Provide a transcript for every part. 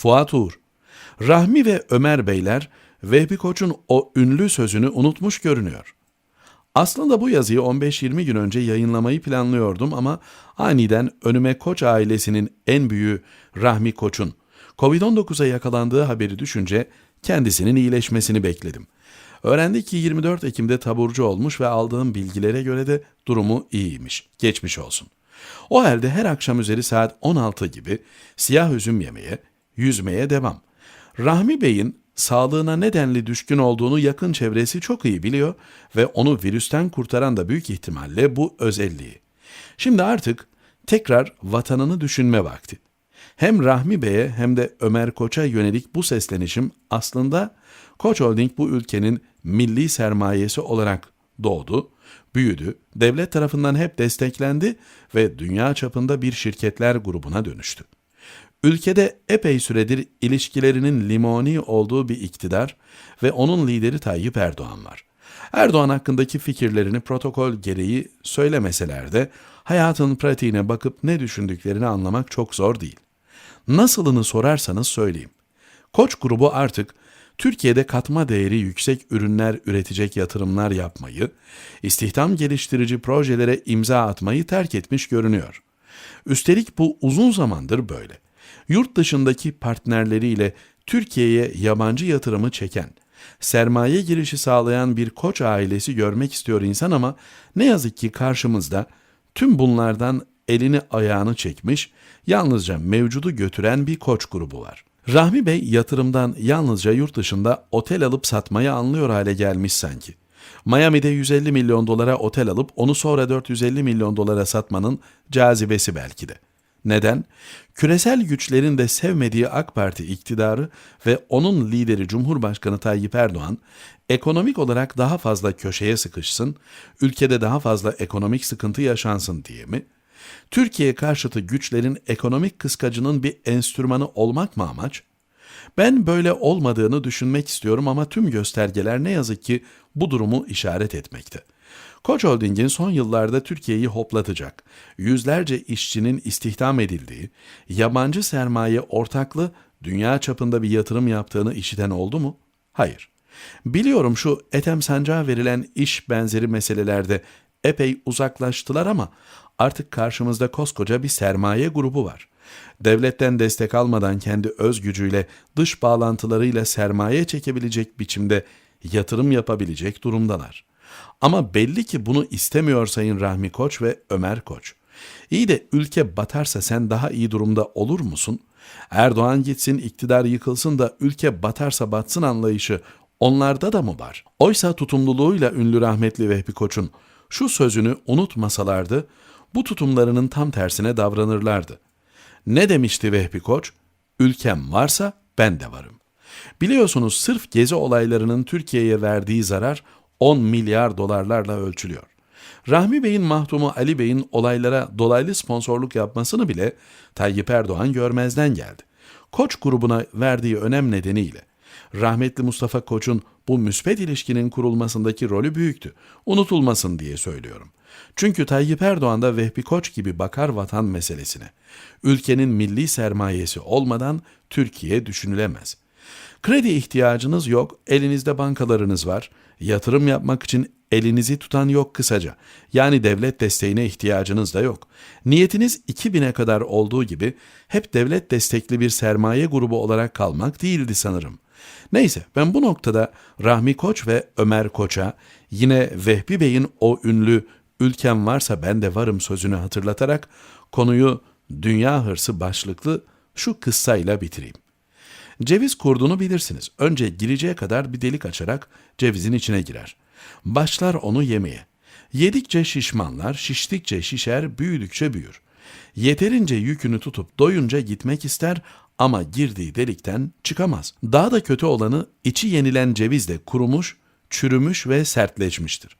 Fuat Uğur. Rahmi ve Ömer Beyler Vehbi Koç'un o ünlü sözünü unutmuş görünüyor. Aslında bu yazıyı 15-20 gün önce yayınlamayı planlıyordum ama aniden önüme Koç ailesinin en büyüğü Rahmi Koç'un Covid-19'a yakalandığı haberi düşünce kendisinin iyileşmesini bekledim. Öğrendik ki 24 Ekim'de taburcu olmuş ve aldığım bilgilere göre de durumu iyiymiş. Geçmiş olsun. O halde her akşam üzeri saat 16 gibi siyah üzüm yemeye, yüzmeye devam. Rahmi Bey'in sağlığına nedenli düşkün olduğunu yakın çevresi çok iyi biliyor ve onu virüsten kurtaran da büyük ihtimalle bu özelliği. Şimdi artık tekrar vatanını düşünme vakti. Hem Rahmi Bey'e hem de Ömer Koç'a yönelik bu seslenişim aslında Koç Holding bu ülkenin milli sermayesi olarak doğdu, büyüdü, devlet tarafından hep desteklendi ve dünya çapında bir şirketler grubuna dönüştü. Ülkede epey süredir ilişkilerinin limoni olduğu bir iktidar ve onun lideri Tayyip Erdoğan var. Erdoğan hakkındaki fikirlerini protokol gereği söylemeseler de hayatın pratiğine bakıp ne düşündüklerini anlamak çok zor değil. Nasılını sorarsanız söyleyeyim. Koç grubu artık Türkiye'de katma değeri yüksek ürünler üretecek yatırımlar yapmayı, istihdam geliştirici projelere imza atmayı terk etmiş görünüyor. Üstelik bu uzun zamandır böyle. Yurt dışındaki partnerleriyle Türkiye'ye yabancı yatırımı çeken, sermaye girişi sağlayan bir koç ailesi görmek istiyor insan ama ne yazık ki karşımızda tüm bunlardan elini ayağını çekmiş, yalnızca mevcudu götüren bir koç grubu var. Rahmi Bey yatırımdan yalnızca yurt dışında otel alıp satmayı anlıyor hale gelmiş sanki. Miami'de 150 milyon dolara otel alıp onu sonra 450 milyon dolara satmanın cazibesi belki de. Neden? Küresel güçlerin de sevmediği AK Parti iktidarı ve onun lideri Cumhurbaşkanı Tayyip Erdoğan ekonomik olarak daha fazla köşeye sıkışsın, ülkede daha fazla ekonomik sıkıntı yaşansın diye mi? Türkiye karşıtı güçlerin ekonomik kıskacının bir enstrümanı olmak mı amaç? Ben böyle olmadığını düşünmek istiyorum ama tüm göstergeler ne yazık ki bu durumu işaret etmekte. Koç Holding'in son yıllarda Türkiye'yi hoplatacak, yüzlerce işçinin istihdam edildiği, yabancı sermaye ortaklı dünya çapında bir yatırım yaptığını işiten oldu mu? Hayır. Biliyorum şu Ethem Sancağa verilen iş benzeri meselelerde epey uzaklaştılar ama artık karşımızda koskoca bir sermaye grubu var. Devletten destek almadan kendi öz gücüyle, dış bağlantılarıyla sermaye çekebilecek biçimde yatırım yapabilecek durumdalar. Ama belli ki bunu istemiyor Sayın Rahmi Koç ve Ömer Koç. İyi de ülke batarsa sen daha iyi durumda olur musun? Erdoğan gitsin, iktidar yıkılsın da ülke batarsa batsın anlayışı onlarda da mı var? Oysa tutumluluğuyla ünlü rahmetli Vehbi Koç'un şu sözünü unutmasalardı, bu tutumlarının tam tersine davranırlardı. Ne demişti Vehbi Koç? Ülkem varsa ben de varım. Biliyorsunuz sırf gezi olaylarının Türkiye'ye verdiği zarar 10 milyar dolarlarla ölçülüyor. Rahmi Bey'in mahtumu Ali Bey'in olaylara dolaylı sponsorluk yapmasını bile Tayyip Erdoğan görmezden geldi. Koç grubuna verdiği önem nedeniyle rahmetli Mustafa Koç'un bu müspet ilişkinin kurulmasındaki rolü büyüktü. Unutulmasın diye söylüyorum. Çünkü Tayyip Erdoğan da Vehbi Koç gibi bakar vatan meselesine. Ülkenin milli sermayesi olmadan Türkiye düşünülemez. Kredi ihtiyacınız yok, elinizde bankalarınız var. Yatırım yapmak için elinizi tutan yok kısaca. Yani devlet desteğine ihtiyacınız da yok. Niyetiniz 2000'e kadar olduğu gibi hep devlet destekli bir sermaye grubu olarak kalmak değildi sanırım. Neyse ben bu noktada Rahmi Koç ve Ömer Koç'a yine Vehbi Bey'in o ünlü ülkem varsa ben de varım sözünü hatırlatarak konuyu dünya hırsı başlıklı şu kıssayla bitireyim. Ceviz kurduğunu bilirsiniz. Önce gireceğe kadar bir delik açarak cevizin içine girer. Başlar onu yemeye. Yedikçe şişmanlar, şiştikçe şişer, büyüdükçe büyür. Yeterince yükünü tutup doyunca gitmek ister ama girdiği delikten çıkamaz. Daha da kötü olanı içi yenilen ceviz de kurumuş, çürümüş ve sertleşmiştir.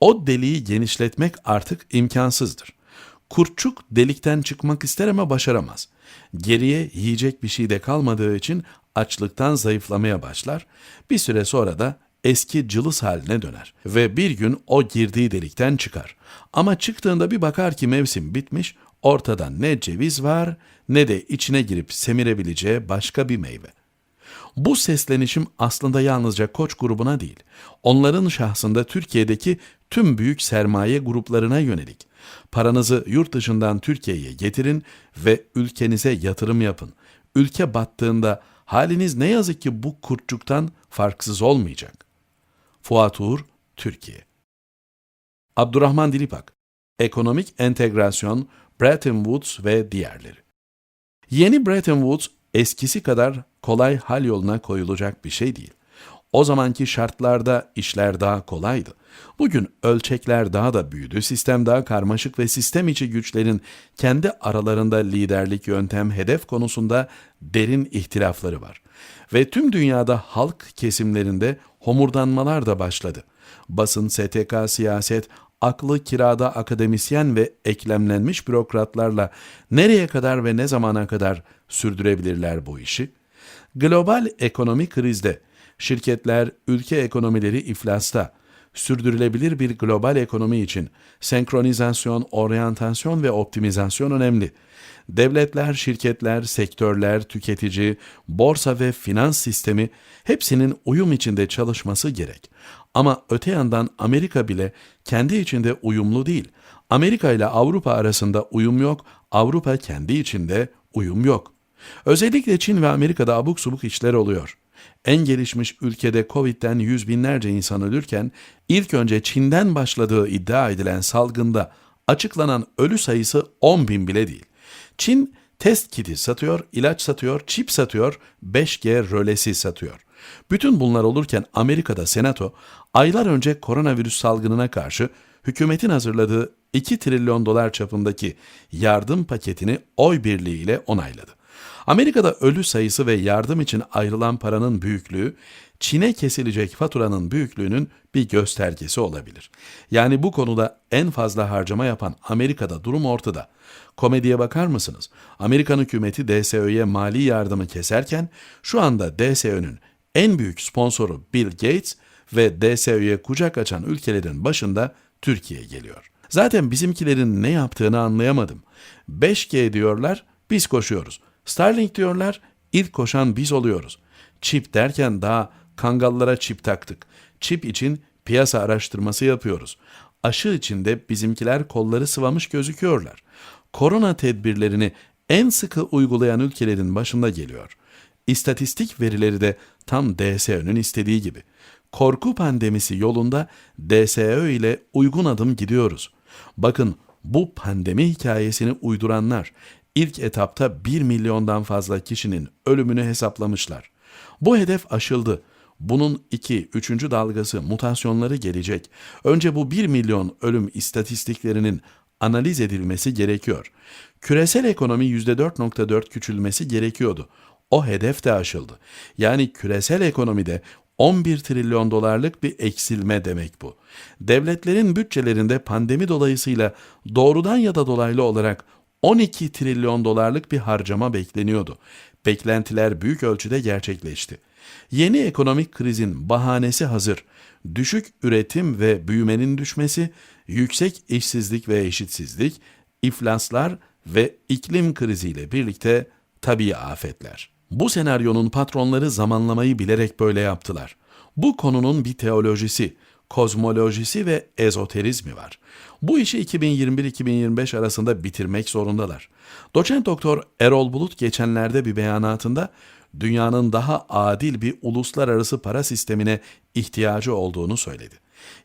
O deliği genişletmek artık imkansızdır. Kurtçuk delikten çıkmak ister ama başaramaz. Geriye yiyecek bir şey de kalmadığı için açlıktan zayıflamaya başlar. Bir süre sonra da eski cılız haline döner ve bir gün o girdiği delikten çıkar. Ama çıktığında bir bakar ki mevsim bitmiş, Ortada ne ceviz var ne de içine girip semirebileceği başka bir meyve. Bu seslenişim aslında yalnızca Koç grubuna değil, onların şahsında Türkiye'deki tüm büyük sermaye gruplarına yönelik. Paranızı yurt dışından Türkiye'ye getirin ve ülkenize yatırım yapın. Ülke battığında haliniz ne yazık ki bu kurtçuktan farksız olmayacak. Fuat Uğur, Türkiye Abdurrahman Dilipak Ekonomik Entegrasyon, Bretton Woods ve diğerleri. Yeni Bretton Woods eskisi kadar kolay hal yoluna koyulacak bir şey değil. O zamanki şartlarda işler daha kolaydı. Bugün ölçekler daha da büyüdü, sistem daha karmaşık ve sistem içi güçlerin kendi aralarında liderlik yöntem, hedef konusunda derin ihtilafları var. Ve tüm dünyada halk kesimlerinde homurdanmalar da başladı. Basın, STK, siyaset, aklı kirada akademisyen ve eklemlenmiş bürokratlarla nereye kadar ve ne zamana kadar sürdürebilirler bu işi? Global ekonomi krizde, şirketler, ülke ekonomileri iflasta, sürdürülebilir bir global ekonomi için senkronizasyon, oryantasyon ve optimizasyon önemli. Devletler, şirketler, sektörler, tüketici, borsa ve finans sistemi hepsinin uyum içinde çalışması gerek. Ama öte yandan Amerika bile kendi içinde uyumlu değil. Amerika ile Avrupa arasında uyum yok, Avrupa kendi içinde uyum yok. Özellikle Çin ve Amerika'da abuk subuk işler oluyor. En gelişmiş ülkede Covid'den yüz binlerce insan ölürken ilk önce Çin'den başladığı iddia edilen salgında açıklanan ölü sayısı 10 bin bile değil. Çin test kiti satıyor, ilaç satıyor, çip satıyor, 5G rölesi satıyor. Bütün bunlar olurken Amerika'da Senato aylar önce koronavirüs salgınına karşı hükümetin hazırladığı 2 trilyon dolar çapındaki yardım paketini oy birliğiyle onayladı. Amerika'da ölü sayısı ve yardım için ayrılan paranın büyüklüğü, Çin'e kesilecek faturanın büyüklüğünün bir göstergesi olabilir. Yani bu konuda en fazla harcama yapan Amerika'da durum ortada. Komediye bakar mısınız? Amerikan hükümeti DSÖ'ye mali yardımı keserken şu anda DSÖ'nün en büyük sponsoru Bill Gates ve DSÖ'ye kucak açan ülkelerin başında Türkiye geliyor. Zaten bizimkilerin ne yaptığını anlayamadım. 5G diyorlar, biz koşuyoruz. Starlink diyorlar, ilk koşan biz oluyoruz. Çip derken daha kangallara çip taktık. Çip için piyasa araştırması yapıyoruz. Aşı içinde bizimkiler kolları sıvamış gözüküyorlar. Korona tedbirlerini en sıkı uygulayan ülkelerin başında geliyor. İstatistik verileri de tam DSÖ'nün istediği gibi. Korku pandemisi yolunda DSÖ ile uygun adım gidiyoruz. Bakın bu pandemi hikayesini uyduranlar ilk etapta 1 milyondan fazla kişinin ölümünü hesaplamışlar. Bu hedef aşıldı. Bunun 2, 3. dalgası mutasyonları gelecek. Önce bu 1 milyon ölüm istatistiklerinin analiz edilmesi gerekiyor. Küresel ekonomi %4.4 küçülmesi gerekiyordu. O hedef de aşıldı. Yani küresel ekonomide 11 trilyon dolarlık bir eksilme demek bu. Devletlerin bütçelerinde pandemi dolayısıyla doğrudan ya da dolaylı olarak 12 trilyon dolarlık bir harcama bekleniyordu. Beklentiler büyük ölçüde gerçekleşti. Yeni ekonomik krizin bahanesi hazır. Düşük üretim ve büyümenin düşmesi, yüksek işsizlik ve eşitsizlik, iflaslar ve iklim kriziyle birlikte tabii afetler. Bu senaryonun patronları zamanlamayı bilerek böyle yaptılar. Bu konunun bir teolojisi, kozmolojisi ve ezoterizmi var. Bu işi 2021-2025 arasında bitirmek zorundalar. Doçent doktor Erol Bulut geçenlerde bir beyanatında dünyanın daha adil bir uluslararası para sistemine ihtiyacı olduğunu söyledi.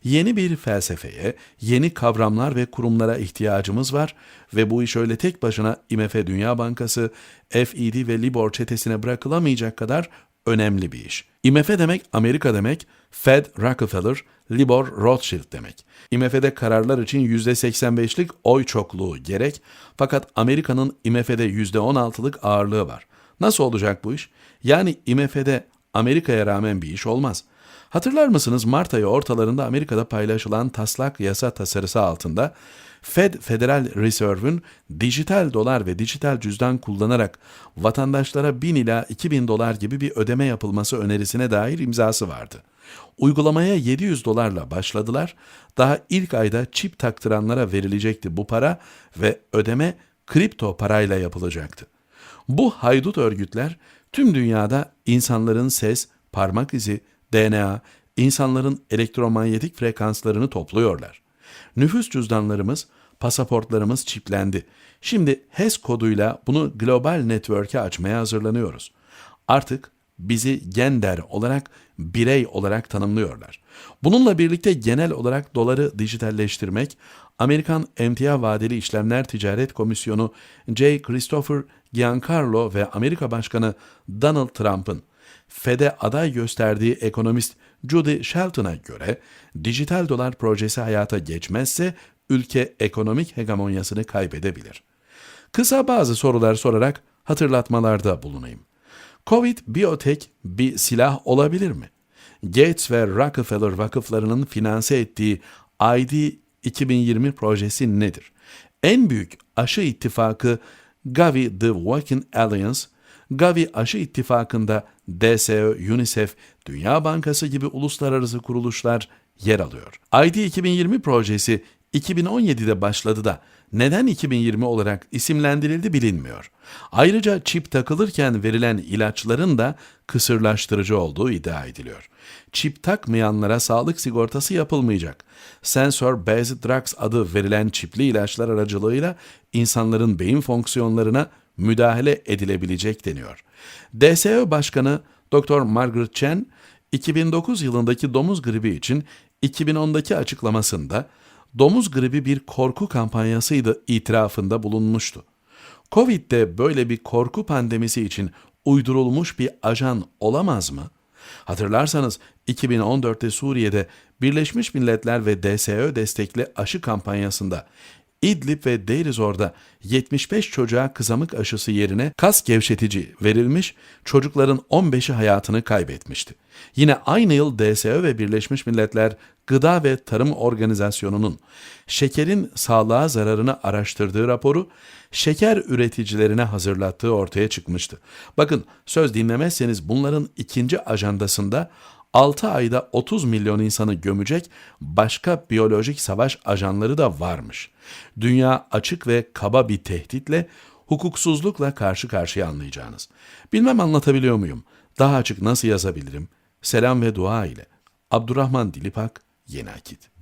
Yeni bir felsefeye, yeni kavramlar ve kurumlara ihtiyacımız var ve bu iş öyle tek başına IMF Dünya Bankası, FED ve Libor çetesine bırakılamayacak kadar önemli bir iş. IMF demek Amerika demek, Fed Rockefeller, Libor Rothschild demek. IMF'de kararlar için %85'lik oy çokluğu gerek fakat Amerika'nın IMF'de %16'lık ağırlığı var. Nasıl olacak bu iş? Yani IMF'de Amerika'ya rağmen bir iş olmaz. Hatırlar mısınız Mart ayı ortalarında Amerika'da paylaşılan taslak yasa tasarısı altında Fed Federal Reserve'ün dijital dolar ve dijital cüzdan kullanarak vatandaşlara 1000 ila 2000 dolar gibi bir ödeme yapılması önerisine dair imzası vardı. Uygulamaya 700 dolarla başladılar. Daha ilk ayda çip taktıranlara verilecekti bu para ve ödeme kripto parayla yapılacaktı. Bu haydut örgütler tüm dünyada insanların ses, parmak izi, DNA, insanların elektromanyetik frekanslarını topluyorlar. Nüfus cüzdanlarımız, pasaportlarımız çiplendi. Şimdi HES koduyla bunu global network'e açmaya hazırlanıyoruz. Artık bizi gender olarak, birey olarak tanımlıyorlar. Bununla birlikte genel olarak doları dijitalleştirmek, Amerikan Emtia Vadeli İşlemler Ticaret Komisyonu J. Christopher Giancarlo ve Amerika Başkanı Donald Trump'ın Fed'e aday gösterdiği ekonomist Judy Shelton'a göre dijital dolar projesi hayata geçmezse ülke ekonomik hegemonyasını kaybedebilir. Kısa bazı sorular sorarak hatırlatmalarda bulunayım. Covid biyotek bir silah olabilir mi? Gates ve Rockefeller vakıflarının finanse ettiği ID 2020 projesi nedir? En büyük aşı ittifakı Gavi The Working Alliance, Gavi aşı ittifakında DSO, UNICEF, Dünya Bankası gibi uluslararası kuruluşlar yer alıyor. ID 2020 projesi 2017'de başladı da neden 2020 olarak isimlendirildi bilinmiyor. Ayrıca çip takılırken verilen ilaçların da kısırlaştırıcı olduğu iddia ediliyor. Çip takmayanlara sağlık sigortası yapılmayacak. Sensor Based Drugs adı verilen çipli ilaçlar aracılığıyla insanların beyin fonksiyonlarına müdahale edilebilecek deniyor. DSO Başkanı Dr. Margaret Chen, 2009 yılındaki domuz gribi için 2010'daki açıklamasında domuz gribi bir korku kampanyasıydı itirafında bulunmuştu. Covid'de böyle bir korku pandemisi için uydurulmuş bir ajan olamaz mı? Hatırlarsanız 2014'te Suriye'de Birleşmiş Milletler ve DSÖ destekli aşı kampanyasında İdlib ve Deir ez-Zor'da 75 çocuğa kızamık aşısı yerine kas gevşetici verilmiş, çocukların 15'i hayatını kaybetmişti. Yine aynı yıl DSÖ ve Birleşmiş Milletler Gıda ve Tarım Organizasyonu'nun şekerin sağlığa zararını araştırdığı raporu şeker üreticilerine hazırlattığı ortaya çıkmıştı. Bakın söz dinlemezseniz bunların ikinci ajandasında 6 ayda 30 milyon insanı gömecek başka biyolojik savaş ajanları da varmış. Dünya açık ve kaba bir tehditle, hukuksuzlukla karşı karşıya anlayacağınız. Bilmem anlatabiliyor muyum? Daha açık nasıl yazabilirim? Selam ve dua ile. Abdurrahman Dilipak, Yeni Akit.